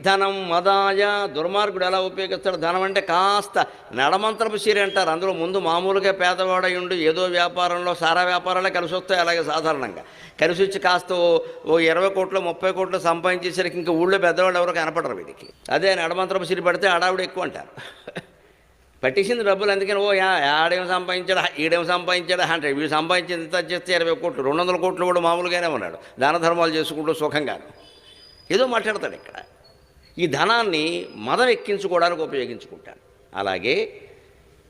ధనం మదాయ దుర్మార్గుడు ఎలా ఉపయోగిస్తాడు? ధనం అంటే కాస్త నడమంత్రపు సిరి అంటారు. అందులో ముందు మామూలుగా పేదవాడై ఉండి ఏదో వ్యాపారంలో సారా వ్యాపారాలే కలిసి వస్తాయి అలాగే సాధారణంగా. కలిసి వచ్చి కాస్త ఓ- ఓ ఇరవై కోట్లు ముప్పై కోట్లు సంపాదించేసరికి ఇంకా ఊళ్ళో పెద్దవాళ్ళు ఎవరు కనపడరు వీడికి. అదే నడమంత్రపు సిరి పడితే ఆడావిడ ఎక్కువ అంటారు. పట్టేసింది డబ్బులు అందుకని ఓ యా ఆడేం సంపాదించాడు ఈడేం సంపాదించాడు అంటే వీడు సంపాదించింది ఇంత చేస్తే ఇరవై కోట్లు రెండు వందల కోట్లు కూడా మామూలుగానే ఉన్నాడు. దాన ధర్మాలు చేసుకుంటూ సుఖంగాను. ఏదో మాట్లాడతాడు ఇక్కడ. ఈ ధనాన్ని మదం ఎక్కించుకోవడానికి ఉపయోగించుకుంటాడు అలాగే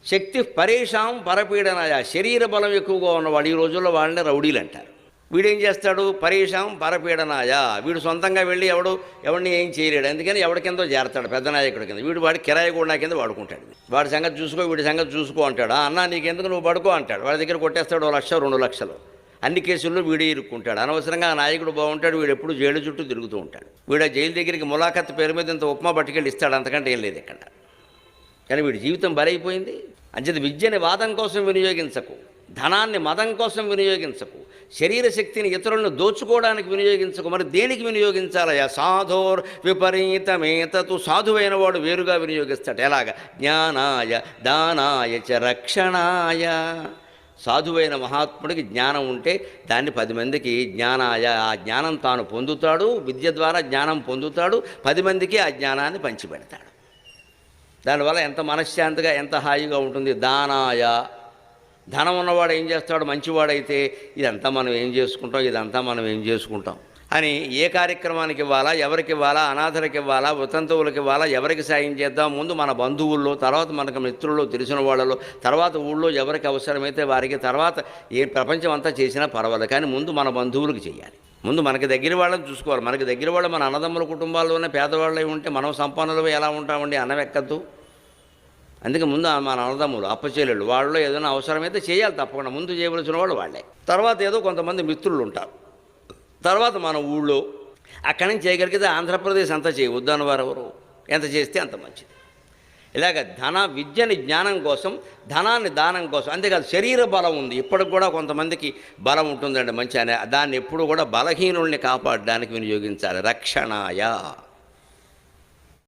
శక్తి పరేషాం పరపీడనాయ శరీర బలం ఎక్కువగా ఉన్నవాడు ఈ రోజుల్లో వాళ్ళని రౌడీలు అంటారు. వీడేం చేస్తాడు? పరేషాం పరపీడనాయ. వీడు సొంతంగా వెళ్ళి ఎవడు ఎవడిని ఏం చేయలేడు. అందుకని ఎవడి కిందో చేరతాడు పెద్ద నాయకుడి కింద. వీడు వాడి కిరాయి కూడా కింద వాడుకుంటాడు. వాడి సంగతి చూసుకో వీడి సంగతి చూసుకో అంటాడు. అన్న అన్నా నీకెందుకు? నువ్వు పడుకో అంటాడు. వాడి దగ్గర కొట్టేస్తాడు ఓ లక్ష రెండు లక్షలు. అన్ని కేసుల్లో వీడే ఇరుక్కుంటాడు. అనవసరంగా ఆ నాయకుడు బాగుంటాడు వీడు ఎప్పుడు జైలు చుట్టూ తిరుగుతూ ఉంటాడు. వీడు ఆ జైలు దగ్గరికి ములాఖత్ పేరు మీద ఇంత ఉప్మా పట్టుకెళ్ళి ఇస్తాడు అంతకంటే ఏం లేదు ఇక్కడ కానీ వీడి జీవితం బలైపోయింది. అంచేత విద్యని వాదం కోసం వినియోగించకు ధనాన్ని మదం కోసం వినియోగించకు శరీర శక్తిని ఇతరులను దోచుకోవడానికి వినియోగించకు మరి దేనికి వినియోగించాలయా సాధోర్ విపరీతమేతతు సాధువైన వాడు వేరుగా వినియోగిస్తాడు. ఎలాగ? జ్ఞానాయ దానాయ చ రక్షణాయ. సాధువైన మహాత్ముడికి జ్ఞానం ఉంటే దాన్ని పది మందికి జ్ఞానాయ ఆ జ్ఞానం తాను పొందుతాడు విద్య ద్వారా జ్ఞానం పొందుతాడు పది మందికి ఆ జ్ఞానాన్ని పంచిపెడతాడు. దానివల్ల ఎంత మనశ్శాంతిగా ఎంత హాయిగా ఉంటుంది? దానాయ. ధనం ఉన్నవాడు ఏం చేస్తాడు? మంచివాడైతే ఇదంతా మనం ఏం చేసుకుంటాం? ఇదంతా మనం ఏం చేసుకుంటాం? అని ఏ కార్యక్రమానికి ఇవ్వాలా ఎవరికి ఇవ్వాలా అనాథలకు ఇవ్వాలా వితంతువులకు ఇవ్వాలా ఎవరికి సాయం చేద్దాం ముందు మన బంధువుల్లో తర్వాత మనకు మిత్రుల్లో తెలిసిన వాళ్ళలో తర్వాత ఊళ్ళో ఎవరికి అవసరమైతే వారికి తర్వాత ఏ ప్రపంచం అంతా చేసినా పర్వాలేదు కానీ ముందు మన బంధువులకు చేయాలి. ముందు మనకి దగ్గర వాళ్ళని చూసుకోవాలి. మనకి దగ్గర వాళ్ళు మన అన్నదమ్ముల కుటుంబాల్లోనే పేదవాళ్ళు ఉంటే మనం సంపన్నులు ఎలా ఉంటామండి? అన్నం ఎక్కద్దు. అందుకే ముందు మన అన్నదమ్ములు అప్పచెల్లెళ్ళు వాళ్ళలో ఏదైనా అవసరమైతే చేయాలి తప్పకుండా. ముందు చేయవలసిన వాళ్ళు వాళ్ళే. తర్వాత ఏదో కొంతమంది మిత్రులు ఉంటారు. తర్వాత మన ఊళ్ళో అక్కడి నుంచి చేయగలిగితే ఆంధ్రప్రదేశ్ అంతా చేయవద్దని వారు ఎవరు ఎంత చేస్తే అంత మంచిది. ఇలాగ ధన విద్యని జ్ఞానం కోసం ధనాన్ని దానం కోసం అంతేకాదు శరీర బలం ఉంది. ఇప్పటికి కూడా కొంతమందికి బలం ఉంటుందండి మంచి అనే. దాన్ని ఎప్పుడు కూడా బలహీనుల్ని కాపాడడానికి వినియోగించాలి. రక్షణాయ.